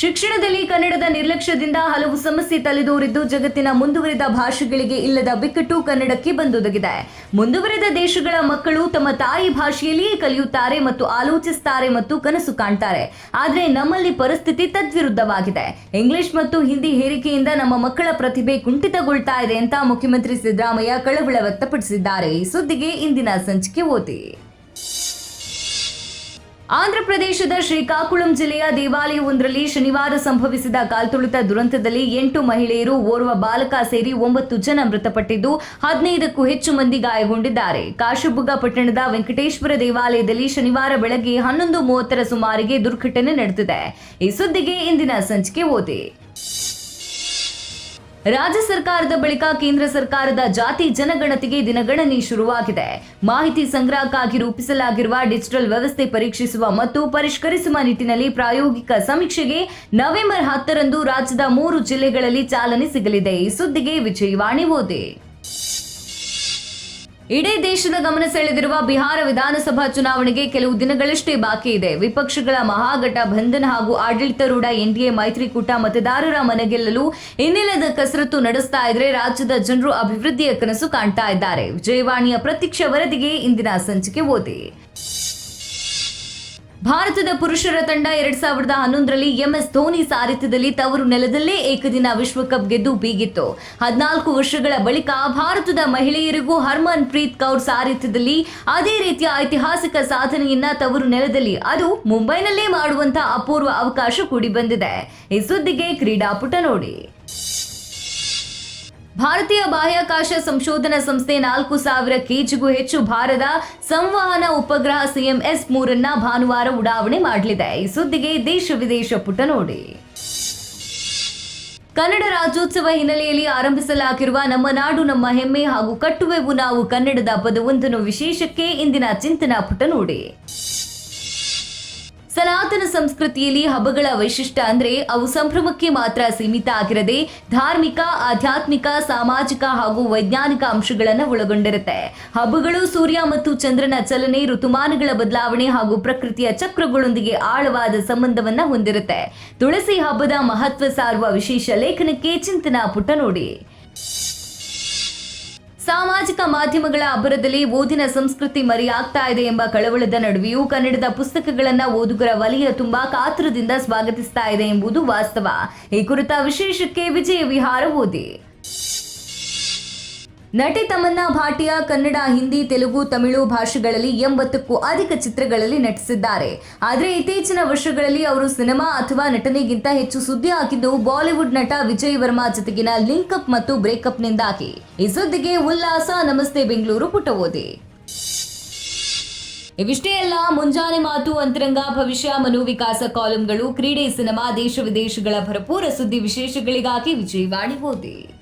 ಶಿಕ್ಷಣದಲ್ಲಿ ಕನ್ನಡದ ನಿರ್ಲಕ್ಷ್ಯದಿಂದ ಹಲವು ಸಮಸ್ಯೆ ತಲೆದೋರಿದ್ದು ಜಗತ್ತಿನ ಮುಂದುವರಿದ ಭಾಷೆಗಳಿಗೆ ಇಲ್ಲದ ಬಿಕ್ಕಟ್ಟು ಕನ್ನಡಕ್ಕೆ ಬಂದೊದಗಿದೆ. ಮುಂದುವರೆದ ದೇಶಗಳ ಮಕ್ಕಳು ತಮ್ಮ ತಾಯಿ ಭಾಷೆಯಲ್ಲಿಯೇ ಕಲಿಯುತ್ತಾರೆ ಮತ್ತು ಆಲೋಚಿಸುತ್ತಾರೆ ಮತ್ತು ಕನಸು ಕಾಣ್ತಾರೆ. ಆದರೆ ನಮ್ಮಲ್ಲಿ ಪರಿಸ್ಥಿತಿ ತದ್ವಿರುದ್ಧವಾಗಿದೆ. ಇಂಗ್ಲಿಷ್ ಮತ್ತು ಹಿಂದಿ ಹೇರಿಕೆಯಿಂದ ನಮ್ಮ ಮಕ್ಕಳ ಪ್ರತಿಭೆ ಕುಂಠಿತಗೊಳ್ತಾ ಇದೆ ಅಂತ ಮುಖ್ಯಮಂತ್ರಿ ಸಿದ್ದರಾಮಯ್ಯ ಕಳವಳ ವ್ಯಕ್ತಪಡಿಸಿದ್ದಾರೆ. ಈ ಸುದ್ದಿಗೆ ಇಂದಿನ ಸಂಚಿಕೆ ಓದಿ. ಆಂಧ್ರಪ್ರದೇಶದ ಶ್ರೀಕಾಕುಳಂ ಜಿಲ್ಲೆಯ ದೇವಾಲಯವೊಂದರಲ್ಲಿ ಶನಿವಾರ ಸಂಭವಿಸಿದ ಕಾಲ್ತುಳಿತ ದುರಂತದಲ್ಲಿ ಎಂಟು ಮಹಿಳೆಯರು ಓರ್ವ ಬಾಲಕ ಸೇರಿ ಒಂಬತ್ತು ಜನ ಮೃತಪಟ್ಟಿದ್ದು, ಹದಿನೈದಕ್ಕೂ ಹೆಚ್ಚು ಮಂದಿ ಗಾಯಗೊಂಡಿದ್ದಾರೆ. ಕಾಶಬುಗ್ಗ ಪಟ್ಟಣದ ವೆಂಕಟೇಶ್ವರ ದೇವಾಲಯದಲ್ಲಿ ಶನಿವಾರ ಬೆಳಗ್ಗೆ ಹನ್ನೊಂದು ಮೂವತ್ತರ ಸುಮಾರಿಗೆ ದುರ್ಘಟನೆ ನಡೆದಿದೆ. ಈ ಸುದ್ದಿಗೆ ಇಂದಿನ ಸಂಚಿಕೆ ಓದಿ. ರಾಜ್ಯ ಸರ್ಕಾರದ ಬಳಿಕ ಕೇಂದ್ರ ಸರ್ಕಾರದ ಜಾತಿ ಜನಗಣತಿಗೆ ದಿನಗಣನೆ ಶುರುವಾಗಿದೆ. ಮಾಹಿತಿ ಸಂಗ್ರಹಕ್ಕಾಗಿ ರೂಪಿಸಲಾಗಿರುವ ಡಿಜಿಟಲ್ ವ್ಯವಸ್ಥೆ ಪರೀಕ್ಷಿಸುವ ಮತ್ತು ಪರಿಷ್ಕರಿಸುವ ನಿಟ್ಟಿನಲ್ಲಿ ಪ್ರಾಯೋಗಿಕ ಸಮೀಕ್ಷೆಗೆ ನವೆಂಬರ್ ಹತ್ತರಂದು ರಾಜ್ಯದ ಮೂರು ಜಿಲ್ಲೆಗಳಲ್ಲಿ ಚಾಲನೆ ಸಿಗಲಿದೆ. ಈ ಸುದ್ದಿಗೆ ವಿಜಯವಾಣಿ ಓದಿ. ಇಡೀ ದೇಶದ ಗಮನ ಸೆಳೆದಿರುವ ಬಿಹಾರ ವಿಧಾನಸಭಾ ಚುನಾವಣೆಗೆ ಕೆಲವು ದಿನಗಳಷ್ಟೇ ಬಾಕಿ ಇದೆ. ವಿಪಕ್ಷಗಳ ಮಹಾಗಠಬಂಧನ್ ಹಾಗೂ ಆಡಳಿತಾರೂಢ ಎನ್ಡಿಎ ಮೈತ್ರಿಕೂಟ ಮತದಾರರ ಮನಗೆಲ್ಲಲು ಇನ್ನಿಲ್ಲದ ಕಸರತ್ತು ನಡೆಸ್ತಾ ಇದ್ರೆ ರಾಜ್ಯದ ಜನರು ಅಭಿವೃದ್ಧಿಯ ಕನಸು ಕಾಣ್ತಾ ಇದ್ದಾರೆ. ವಿಜಯವಾಣಿಯ ಪ್ರತ್ಯಕ್ಷ ವರದಿಗೆ ಇಂದಿನ ಸಂಚಿಕೆ ಓದಿ. ಭಾರತದ ಪುರುಷರ ತಂಡ ಎರಡ್ ಸಾವಿರದ ಹನ್ನೊಂದರಲ್ಲಿ ಎಂಎಸ್ ಧೋನಿ ಸಾರಥ್ಯದಲ್ಲಿ ತವರು ನೆಲದಲ್ಲೇ ಏಕದಿನ ವಿಶ್ವಕಪ್ ಗೆದ್ದು ಬೀಗಿತ್ತು. ಹದಿನಾಲ್ಕು ವರ್ಷಗಳ ಬಳಿಕ ಭಾರತದ ಮಹಿಳೆಯರಿಗೂ ಹರ್ಮನ್ ಪ್ರೀತ್ ಕೌರ್ ಸಾರಥ್ಯದಲ್ಲಿ ಅದೇ ರೀತಿಯ ಐತಿಹಾಸಿಕ ಸಾಧನೆಯನ್ನ ತವರು ನೆಲದಲ್ಲಿ, ಅದು ಮುಂಬೈನಲ್ಲೇ ಮಾಡುವಂತಹ ಅಪೂರ್ವ ಅವಕಾಶ ಕೂಡಿ ಬಂದಿದೆ. ಈ ಸುದ್ದಿಗೆ ಕ್ರೀಡಾಪುಟ ನೋಡಿ. ಭಾರತೀಯ ಬಾಹ್ಯಾಕಾಶ ಸಂಶೋಧನಾ ಸಂಸ್ಥೆ ನಾಲ್ಕು ಸಾವಿರ ಕೆಜಿಗೂ ಹೆಚ್ಚು ಭಾರದ ಸಂವಹನ ಉಪಗ್ರಹ ಸಿಎಂಎಸ್ ಮೂರನ್ನ ಭಾನುವಾರ ಉಡಾವಣೆ ಮಾಡಲಿದೆ. ಈ ಸುದ್ದಿಗೆ ದೇಶ ವಿದೇಶ ಪುಟ ನೋಡಿ. ಕನ್ನಡ ರಾಜ್ಯೋತ್ಸವ ಹಿನ್ನೆಲೆಯಲ್ಲಿ ಆರಂಭಿಸಲಾಗಿರುವ ನಮ್ಮ ನಾಡು, ನಮ್ಮ ಹೆಮ್ಮೆ ಹಾಗೂ ಕಟ್ಟುವೆವು ನಾವು ಕನ್ನಡದ ಪದವೊಂದನ್ನು ವಿಶೇಷಕ್ಕೆ ಇಂದಿನ ಚಿಂತನಾ ಪುಟ ನೋಡಿ. ಸನಾತನ ಸಂಸ್ಕೃತಿಯಲ್ಲಿ ಹಬ್ಬಗಳ ವೈಶಿಷ್ಟ್ಯ ಅಂದ್ರೆ ಅವು ಸಂಭ್ರಮಕ್ಕೆ ಮಾತ್ರ ಸೀಮಿತ ಆಗಿರದೆ ಧಾರ್ಮಿಕ, ಆಧ್ಯಾತ್ಮಿಕ, ಸಾಮಾಜಿಕ ಹಾಗೂ ವೈಜ್ಞಾನಿಕ ಅಂಶಗಳನ್ನು ಒಳಗೊಂಡಿರುತ್ತೆ. ಹಬ್ಬಗಳು ಸೂರ್ಯ ಮತ್ತು ಚಂದ್ರನ ಚಲನೆ, ಋತುಮಾನಗಳ ಬದಲಾವಣೆ ಹಾಗೂ ಪ್ರಕೃತಿಯ ಚಕ್ರಗಳೊಂದಿಗೆ ಆಳವಾದ ಸಂಬಂಧವನ್ನ ಹೊಂದಿರುತ್ತೆ. ತುಳಸಿ ಹಬ್ಬದ ಮಹತ್ವ ಸಾರುವ ವಿಶೇಷ ಲೇಖನಕ್ಕೆ ಚಿಂತನಾ ಪುಟ ನೋಡಿ. ಸಾಮಾಜಿಕ ಮಾಧ್ಯಮಗಳ ಅಬ್ಬರದಲ್ಲಿ ಓದಿನ ಸಂಸ್ಕೃತಿ ಮರೆಯಾಗ್ತಾ ಇದೆ ಎಂಬ ಕಳವಳದ ನಡುವೆಯೂ ಕನ್ನಡದ ಪುಸ್ತಕಗಳನ್ನ ಓದುಗರ ವಲಯ ತುಂಬಾ ಕಾತುರದಿಂದ ಸ್ವಾಗತಿಸ್ತಾ ಇದೆ ಎಂಬುದು ವಾಸ್ತವ. ಈ ಕುರಿತ ವಿಶೇಷಕ್ಕೆ ವಿಜಯ ವಿಹಾರ ಓದಿ. ನಟಿ ತಮನ್ನಾ ಭಾಟಿಯಾ ಕನ್ನಡ, ಹಿಂದಿ, ತೆಲುಗು, ತಮಿಳು ಭಾಷೆಗಳಲ್ಲಿ ಎಂಬತ್ತಕ್ಕೂ ಅಧಿಕ ಚಿತ್ರಗಳಲ್ಲಿ ನಟಿಸಿದ್ದಾರೆ. ಆದರೆ ಇತ್ತೀಚಿನ ವರ್ಷಗಳಲ್ಲಿ ಅವರು ಸಿನಿಮಾ ಅಥವಾ ನಟನೆಗಿಂತ ಹೆಚ್ಚು ಸುದ್ದಿ ಹಾಕಿದ್ದು ಬಾಲಿವುಡ್ ನಟ ವಿಜಯ್ ವರ್ಮಾ ಜೊತೆಗಿನ ಲಿಂಕಪ್ ಮತ್ತು ಬ್ರೇಕಪ್ನಿಂದಾಗಿ. ಈ ಸುದ್ದಿಗೆ ಉಲ್ಲಾಸ, ನಮಸ್ತೆ ಬೆಂಗಳೂರು ಪುಟ ಓದಿ. ಇವಿಷ್ಟೇ ಅಲ್ಲ, ಮುಂಜಾನೆ ಮಾತು, ಅಂತರಂಗ, ಭವಿಷ್ಯ ಮನೋವಿಕಾಸ ಕಾಲಂಗಳು, ಕ್ರೀಡೆ, ಸಿನಿಮಾ, ದೇಶ ವಿದೇಶಗಳ ಭರಪೂರ ಸುದ್ದಿ ವಿಶೇಷಗಳಿಗಾಗಿ ವಿಜಯವಾಣಿ ಓದಿ.